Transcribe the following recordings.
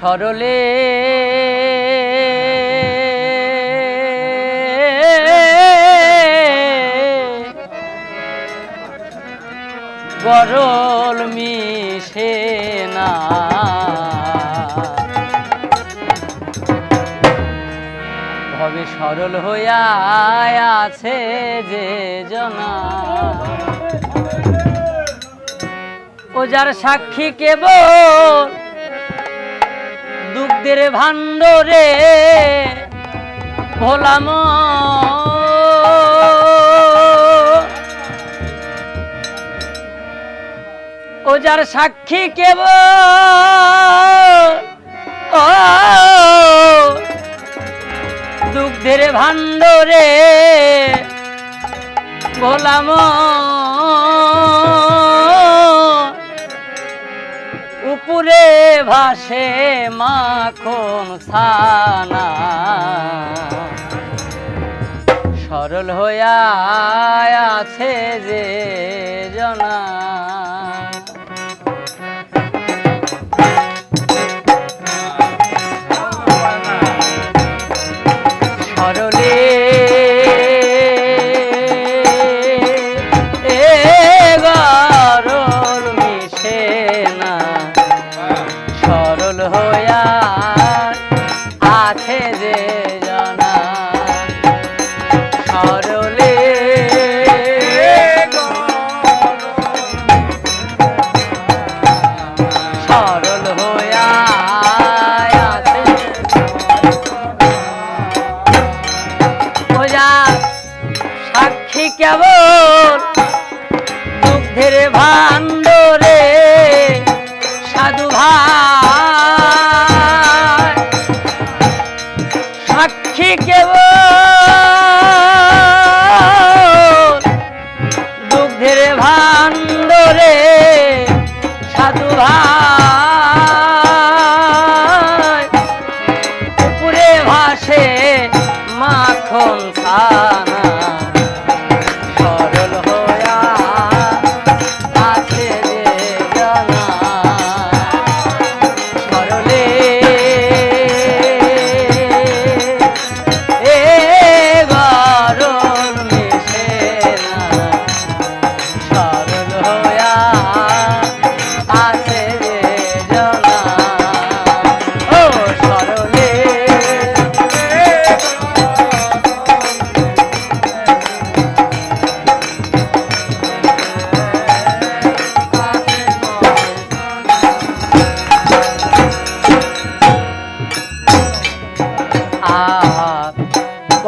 সরলে। গরল মিশে না। ভবে সরল হইয়া আছে যে জনা। ও যার সাক্ষী কেবল দুগ্ধের ভাণ্ডরে ভোলাম ও যার সাক্ষী কেবল ও দুগ্ধের ভাণ্ডরে ভোলাম উপরে ভাসে মাখন সানা সরল হইয়া আছে যে জনা। সরল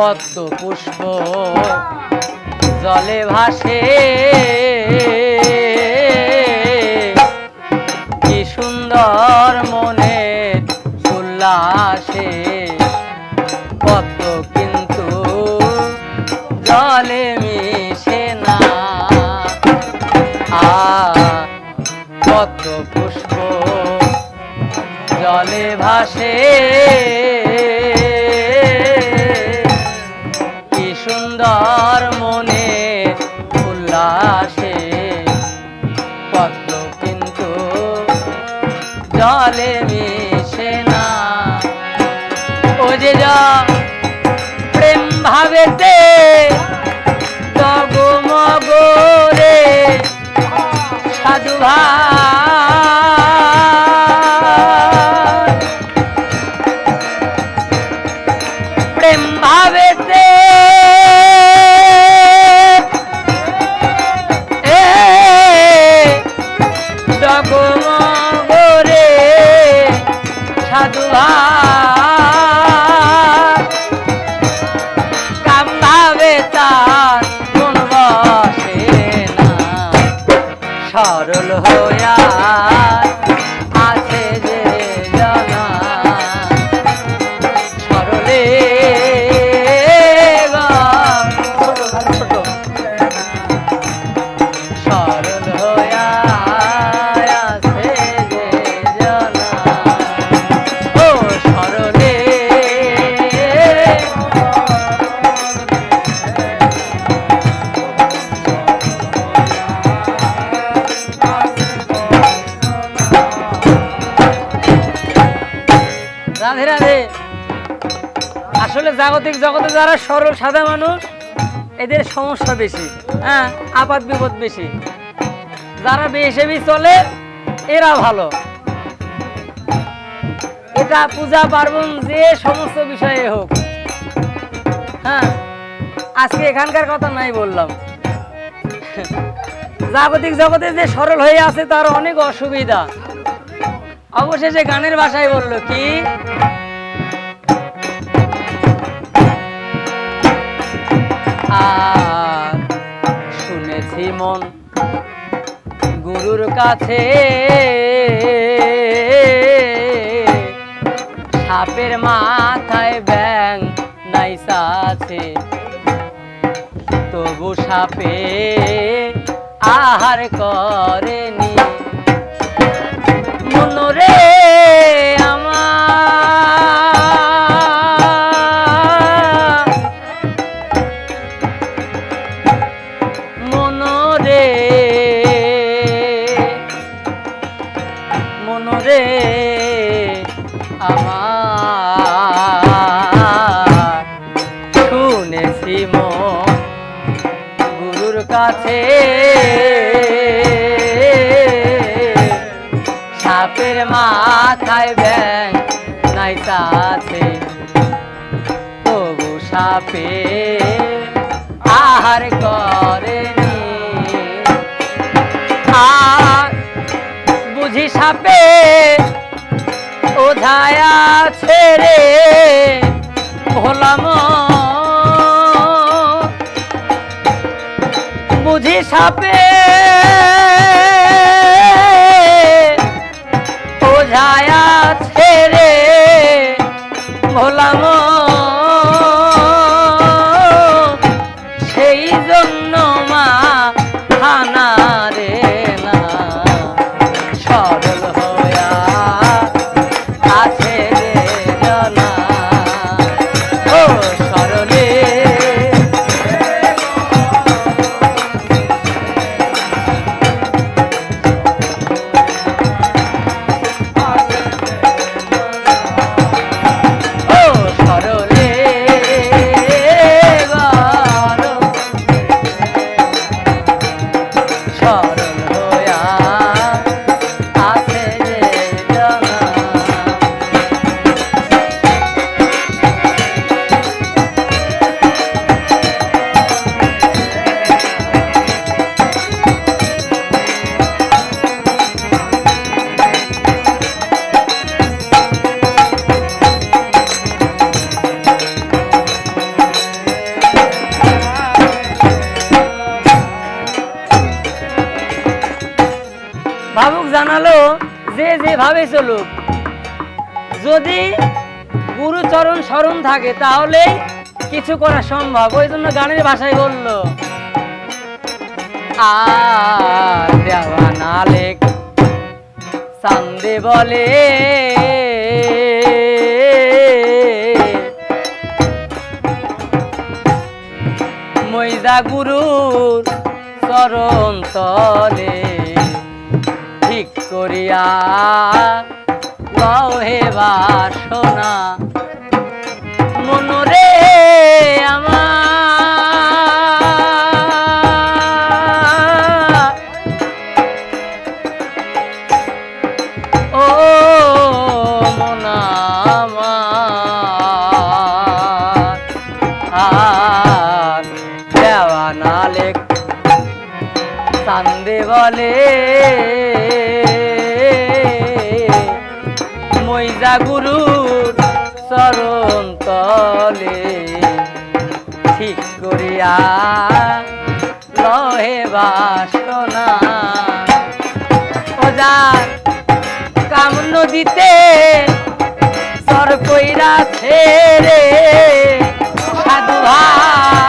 পদ্ম পুষ্প জলে ভাসে। কি সুন্দর মনে উল্লাসে। পদ্ম কিন্তু জলে মিশে না। আ, পদ্ম পুষ্প জলে ভাসে। জলে মিশে না। ও যে প্রেম ভাবেতে জগমগ রে সাধু ভাই সরল হইয়া আসলে জাগতিক জগতে যারা সরল, সাদা মানুষ, এদের সমস্যা বেশি হ্যাঁ? আপাত বিপদ বেশি। যারা বেসেবি চলে, এরা ভালো। এটা পূজা, পার্বণ, যে সমস্ত বিষয়ে হোক হ্যাঁ? আজকে এখানকার কথা নাই বললাম। জাগতিক জগতে যে সরল হয়ে আছে, তার অনেক অসুবিধা। অবশেষে গানের ভাষায় বলল কি? আর শুনেছি মন গুরুর কাছে। সাপের মাথায় ব্যাং নাইসা আছে। তবু সাপে আহার করেনি। কাছে। সাপের মাথায় ব্যাং নাইতা আছে তবু সাপে আহার আর বুঝি সাপে ওঝায়া ছেড়ে ভোলাম সাপে। ওঝায়া ছেড়ে ভোলাম যেভাবে চলুক। যদি গুরুচরণ স্মরণ থাকে, তাহলে কিছু করা সম্ভব। ওই জন্য গানের ভাষায় বলল, আর বলে মৈদা গুরুর চরণ তলে করিয়া লহে বাসনা। মনরে আমার। ও মন আমার। দেওয়ানা লেখ বলে। মৈজা গুরুর চরণ তলে। ঠিক করিয়া লহে বাসনা। ওজার কাম নদীতে সর কইরা ছেড়ে সাধু ভাই